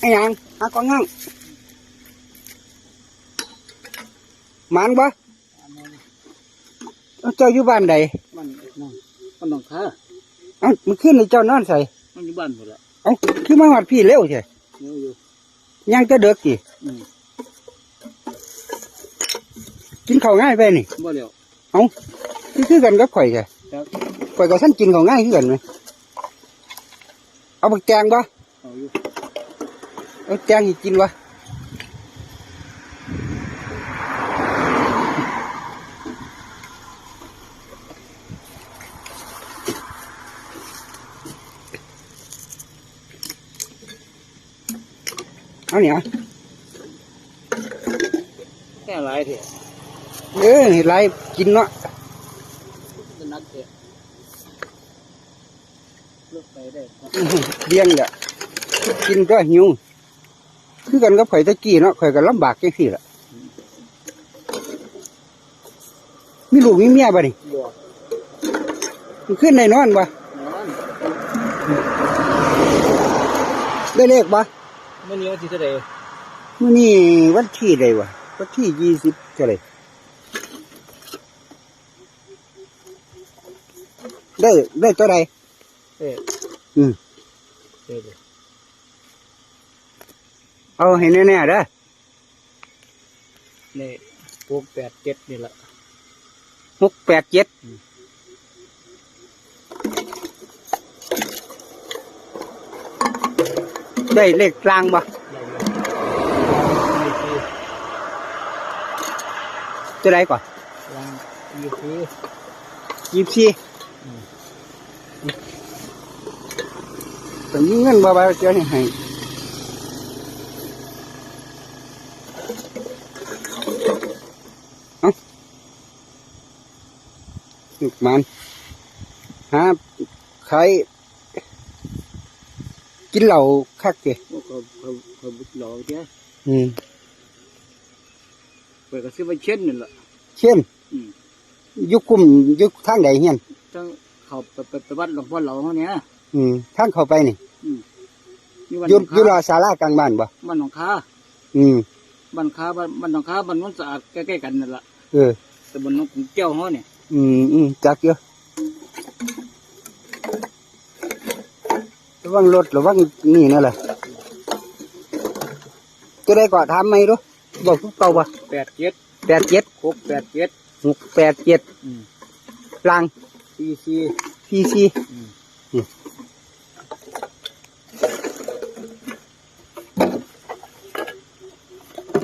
ไอ้หยังหากองงั่งหมันบ่เจ้าอยู่บ้านใดมันนั่นมันต้องค้าเอ้ามันขึ้นในเจ้านอนใส่มันอยู่บ้านหมดละเอ้าคือมาหอดพี่เร็วใช่เนื้ออยู่ยังจะเด็กกี่อืมกินข้าวง่ายไปนี่บ่เดียวคือคือกันกับข่อยใช่ครับข่อยก็ท่านกินข้าวง่ายคือกันไหมเอาบักแตงบ่เอาอยู่ เอาแตงให้กินวะเอาเนี่ยแค่ไรเถอะเออเห็ดไรกินเนาะจะนักเถอะเลิกไปได้ครับอื้อหือเลี้ยงเนี่ยกินก็หิว คือกันกับข่อยตะกี้เนาะข่อยก็ลำบากจังซี่ล่ะมีลูกมีเมียบ่นี่บัวมันขึ้นในนอนบ่นอนได้เลขบ่ไม่เหนียวที่เท่าใดมื้อนี้วันที่ใดวะวันที่ยี่สิบเท่าไหร่ได้ได้ตัวใดเอ๊ะอืมเอ๊ะเด้อ เอาให้แน่ๆเด้อนี่พวกแปดเจ็ดนี่แหละหกแปดเจ็ดได้เลขกลางบ่ได้เลยนี่คือตัวใดก่อนลังนี่คือยี่สี่อืมแต่มีเงินบ่บ่เจ้านี่ให้เอา ลูกมันหาใครกินเหล้าคักเกะพวกเขาเขาเขาบุกหลอกเจ้าอืมเปิดกระซิบไปเช่นนี่แหละเข้มอืมยุคคุมยุคทางใดเฮียนจังเขาไปไปไปวัดหลวงพ่อเหล่าเขาเนี่ยอืมทางเข้าไปนี่อยู่บ้านอยุหนองยุรคาอศาลากลางบ้านบ่บ้านหนองคาอืม บ้านค้าบ้านบ้านหนองค้าบ้านมันสะอาดใกล้ๆกันนั่นแหละเออแต่บ้านน้องเจ้าเขาเนี่ยอืมอืมจักเยอะระวังรถระวังนี่นั่นแหละจะได้ก่อทำไหมรู้บอกทุกเก่าปะแปดเจ็ดแปดเจ็ดหกแปดเจ็ดหกแปดเจ็ดอืมลังสี่สี่ซีซีอืม